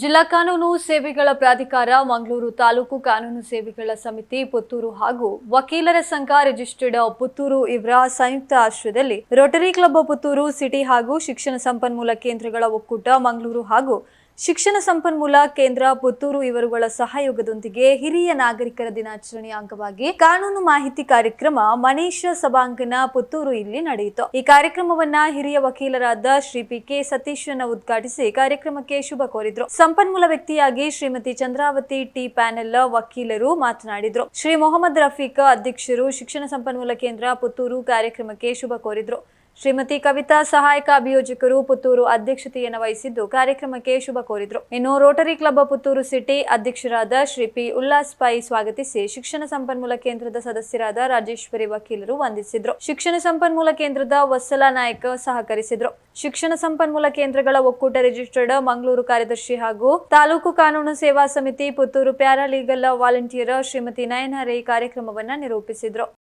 ಜಿಲ್ಲಾ ಕಾನೂನು ಸೇವೆಗಳ ಪ್ರಾಧಿಕಾರ, ಮಂಗಳೂರು ತಾಲೂಕು ಕಾನೂನು ಸೇವೆಗಳ ಸಮಿತಿ, ಪುತ್ತೂರು ಹಾಗೂ ವಕೀಲರ ಸಂಘ ರಿಜಿಸ್ಟರ್ಡ್ ಪುತ್ತೂರು ಇವರ ಸಂಯುಕ್ತ ಆಶ್ರಯದಲ್ಲಿ ರೋಟರಿ ಕ್ಲಬ್ ಪುತ್ತೂರು ಸಿಟಿ ಹಾಗೂ ಶಿಕ್ಷಣ ಸಂಪನ್ಮೂಲ ಕೇಂದ್ರಗಳ ಒಕ್ಕೂಟ, ಮಂಗಳೂರು ಹಾಗೂ ಶಿಕ್ಷಣ ಸಂಪನ್ಮೂಲ ಕೇಂದ್ರ ಪುತ್ತೂರು ಇವರುಗಳ ಸಹಯೋಗದೊಂದಿಗೆ ಹಿರಿಯ ನಾಗರಿಕರ ದಿನಾಚರಣೆಯ ಅಂಗವಾಗಿ ಕಾನೂನು ಮಾಹಿತಿ ಕಾರ್ಯಕ್ರಮ ಮನೀಷ ಸಭಾಂಗಣ ಪುತ್ತೂರು ಇಲ್ಲಿ ನಡೆಯಿತು. ಈ ಕಾರ್ಯಕ್ರಮವನ್ನ ಹಿರಿಯ ವಕೀಲರಾದ ಶ್ರೀ ಪಿ ಕೆ ಸತೀಶನ ಉದ್ಘಾಟಿಸಿ ಕಾರ್ಯಕ್ರಮಕ್ಕೆ ಶುಭ ಕೋರಿದ್ರು. ಸಂಪನ್ಮೂಲ ವ್ಯಕ್ತಿಯಾಗಿ ಶ್ರೀಮತಿ ಚಂದ್ರಾವತಿ ಟಿ ಪ್ಯಾನೆಲ್ ವಕೀಲರು ಮಾತನಾಡಿದ್ರು. ಶ್ರೀ ಮೊಹಮ್ಮದ್ ರಫೀಕ್ ಅಧ್ಯಕ್ಷರು ಶಿಕ್ಷಣ ಸಂಪನ್ಮೂಲ ಕೇಂದ್ರ ಪುತ್ತೂರು ಕಾರ್ಯಕ್ರಮಕ್ಕೆ ಶುಭ ಕೋರಿದ್ರು. ಶ್ರೀಮತಿ ಕವಿತಾ ಸಹಾಯಕ ಅಭಿಯೋಜಕರು ಪುತ್ತೂರು ಅಧ್ಯಕ್ಷತೆಯನ್ನು ವಹಿಸಿದ್ದು ಕಾರ್ಯಕ್ರಮಕ್ಕೆ ಶುಭ ಕೋರಿದರು. ಇನ್ನು ರೋಟರಿ ಕ್ಲಬ್ ಪುತ್ತೂರು ಸಿಟಿ ಅಧ್ಯಕ್ಷರಾದ ಶ್ರೀ ಪಿ ಉಲ್ಲಾಸ್ ಪೈ ಸ್ವಾಗತಿಸಿ ಶಿಕ್ಷಣ ಸಂಪನ್ಮೂಲ ಕೇಂದ್ರದ ಸದಸ್ಯರಾದ ರಾಜೇಶ್ವರಿ ವಕೀಲರು ವಂದಿಸಿದ್ರು. ಶಿಕ್ಷಣ ಸಂಪನ್ಮೂಲ ಕೇಂದ್ರದ ವತ್ಸಲ ನಾಯಕ ಸಹಕರಿಸಿದ್ರು. ಶಿಕ್ಷಣ ಸಂಪನ್ಮೂಲ ಕೇಂದ್ರಗಳ ಒಕ್ಕೂಟ ರಿಜಿಸ್ಟರ್ಡ್ ಮಂಗಳೂರು ಕಾರ್ಯದರ್ಶಿ ಹಾಗೂ ತಾಲೂಕು ಕಾನೂನು ಸೇವಾ ಸಮಿತಿ ಪುತ್ತೂರು ಪ್ಯಾರಾಲೀಗಲ್ ವಾಲಂಟಿಯರ್ ಶ್ರೀಮತಿ ನಯನ ರೈ ಕಾರ್ಯಕ್ರಮವನ್ನ ನಿರೂಪಿಸಿದ್ರು.